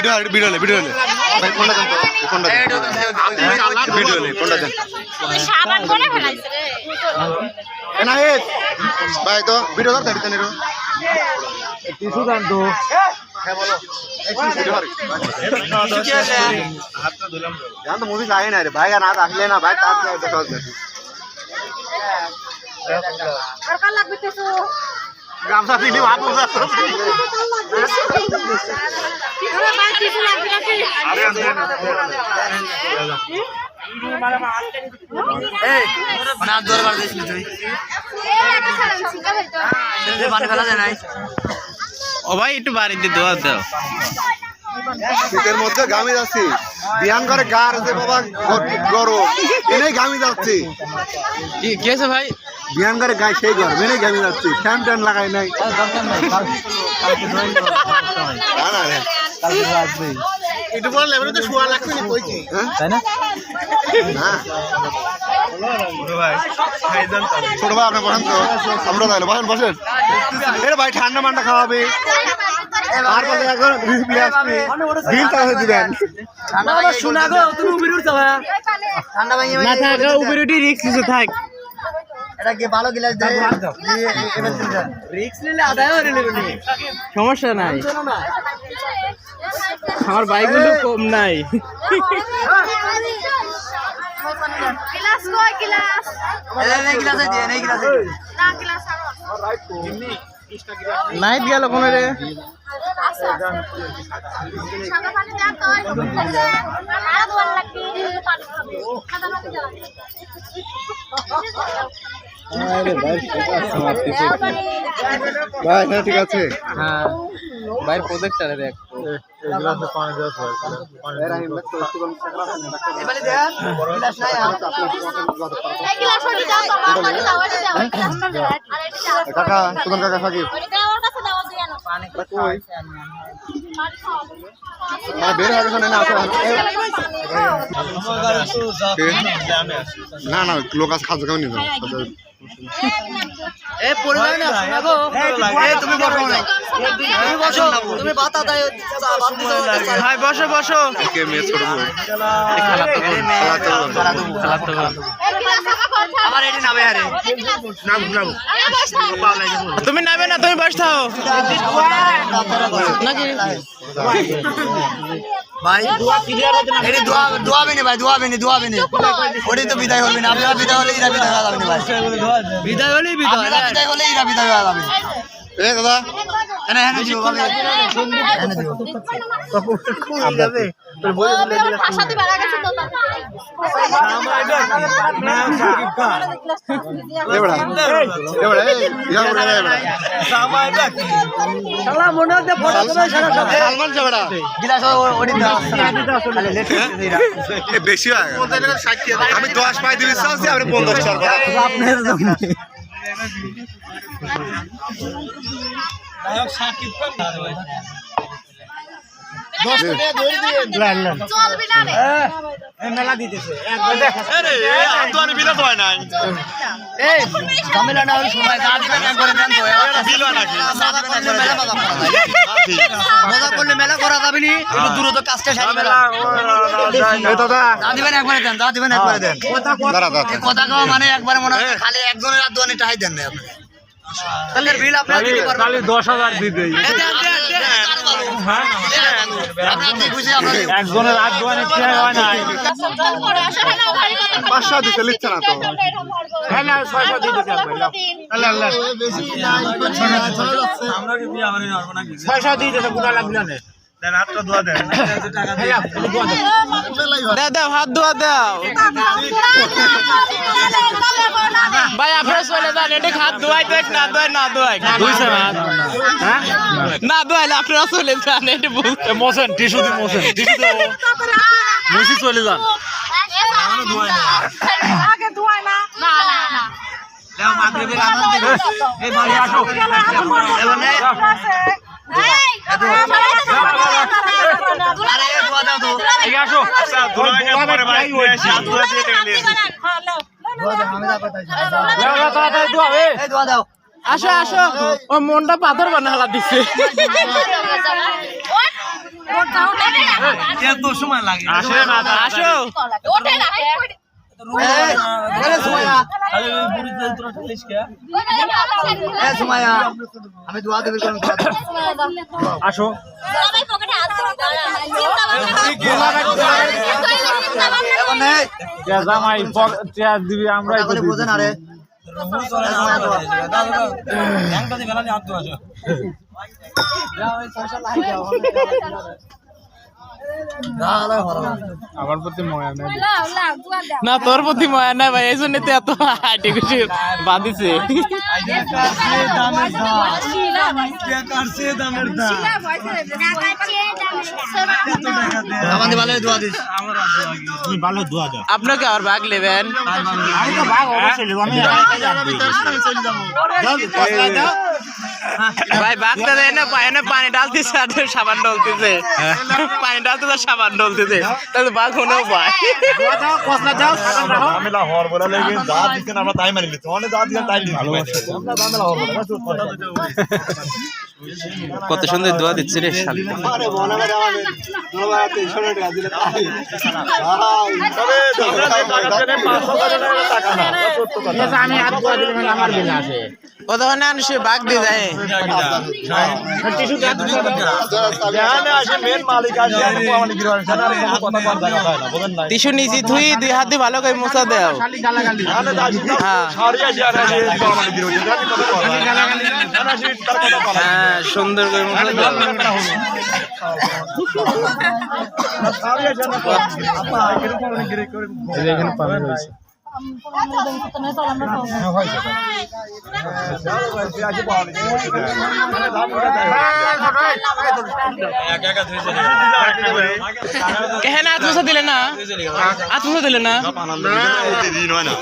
Video video video ভাই ফোনটা দেন তো ফোনটা দেন। ভিডিও ফোনটা দেন। সাবান করে ফেলাইছে রে এনায়েত ভাই তো ভিডিও দাও দাঁড়িয়ে নিরো। টিসু দান তো। জান তো মুভি যায় না রে ভাই আর না আসলে না ভাই তার দরকার লাগবে গামছা দিলি ভাত মানে তুই। ফেলা যায় নাই? ও ভাই একটু বাড়িতে দোয়া দাও। শীতের মধ্যে গামি যাচ্ছি। বিয়ান করে গার আছে বাবা গরম। এনেই গামি যাচ্ছি। কি কি আছে ভাই? বিয়ান করে গায়ে সেই গরম। এনেই গামি যাচ্ছি। ফ্যান ট্যান লাগাই নাই। একটু বললে এবারে তো শোয়া লাগছে না কইছি তাই না? না। ছোট ভাই আপনি বসেন তো। আমরা তাহলে বসেন বসেন। এরে ভাই ঠান্ডা মান্ডা খাওয়াবে। থাকা উপরে রিক্স কিছু থাক। এটা কি ভালো গিলাস দে এবার তুই যা রিক্স নিলে আদায় হয়ে নিলে সমস্যা নাই। আমার বাইকগুলো কম নাই। গিলাস কই গিলাস? এই গিলাস দিয়ে এই গিলাস না গিলাস আরও নাইট গেল কোন রে। আর ভাই হ্যাঁ ঠিক আছে। হ্যাঁ বাইর প্রজেক্টর দেখ। কাকা সুদন কাকা সাকিব ওটি কাছে দাও দিয়ে না পানি খাওয়াই পানি খাও হ্যাঁ বের না আসো না লোক নিয়ে এ তুমি বসো না তুমি বসো তুমি বাতা দাও বাত দিছো ভাই বসো বসো। কে আমার এটি নামে হারে তুমি নামে না তুমি বস থাও নাকি ভাই এটি দোয়া দোয়া বেনি ভাই দোয়া বেনি দোয়া বেনি ওটি তো বিদায় হবেন আপনারা বিদায় হলে ইরা বিদায় হয়ে না ভাই বিদায় হলেই বিদায় বিদায় হলে ইরা বিদায় হয়ে যাবেন এ দাদা এনে এনে দিও এনে দিও বেশি আমি 10 পাই দিবি আপনি 50 আপনার জন্য চলবি মেলা মজা করা যায়। মজা করলে মেলা করা যাবে নি? একটু কাজটা সারি মেলা এই দাদা। দা দিবেন একবারে দেন দা দিবেন একবারে দেন। কথা কওয়া মানে একবারে মনে হয়। খালি একজনের আর দুজনের টাকাই দেন না আপনি। তাহলে বিল আপনারা দিতে পারবেন। খালি 10000 দিতে আপনারা কি খুশি আপনারা একজনের দোয়ানে ঠিক হয় না পাঁচশো দিতে লিখছে না তো। হ্যাঁ না ছয়শো দিতে আল্লাহ আল্লাহ ছয়শো দিয়ে দেবে দাও হাত ধোয়া দাও ভাই আপনারা চলে যান এটা হাত ধোয়াই দেখ না ধোয়াই না ধোয়াই দুইশো হাত হ্যাঁ? না ধোয়াইলে আপনারা চলে যান এটা বুঝতে মোসেন টিস্যু দি মোসেন টিস্যু দি মুসি চলে যান আগে ধোয়ায় না না না দাও মাগরিবের আজান এই বাড়ি আসো এবারে আরে দোয়া দাও তো এই আসো পরে ভাই আসি দোয়া দিয়ে টাকা নিয়ে দোয়া দাও আমি দাও কথা তাড়াতাড়ি দোয়া এ এই দোয়া দাও আসো আসো ও মনটা পাথর বানা হালা সময় লাগে আসো আমি দোয়া দেবি আসো জামাই চেয়ার দিবি আমরাই তো তাহলে দিবি। বোঝে না রে এ সুমাইয়া দোয়া আমার প্রতি ময়া নেই না তোর প্রতি মায়া নাই ভাই এই জন্য তো এত খুশি বাঁধিছে আমাদের ভালো দোয়া দিস তুমি ভালো দোয়া দাও আপনাকে আর ভাগ নেবেন ভাগ অবশ্যই নেব, আমি ভাই বাচ্চা দেয় না পায় না পানি ডালতেছে আর সাবান ডলতেছে পানি ডালতেছে আর সাবান ডলতেছে তাহলে বাঘ হলো পায়। ঝামেলা হওয়ার বলে লেগে যা দিচ্ছেন আমরা তাই মানি নিচ্ছি। অনেক যা দিচ্ছেন তাই নিচ্ছি। কত সুন্দর দোয়া দিচ্ছে রে মনে কত সে বাঘ দিয়ে যায়। যেখানে আসে মেন মালিক আসে আমি আমার গিরবান সেখানে আর কোনো কথা বলা যায় না বুঝেন নাই টিস্যু নিচি থুই দুই হাত দিয়ে ভালো করে মোছা দেও। হ্যাঁ। হ্যাঁ সুন্দর করে দেও এখানে পানি রয়েছে। দিলে না? হাত দিলে না? দিন হয় না।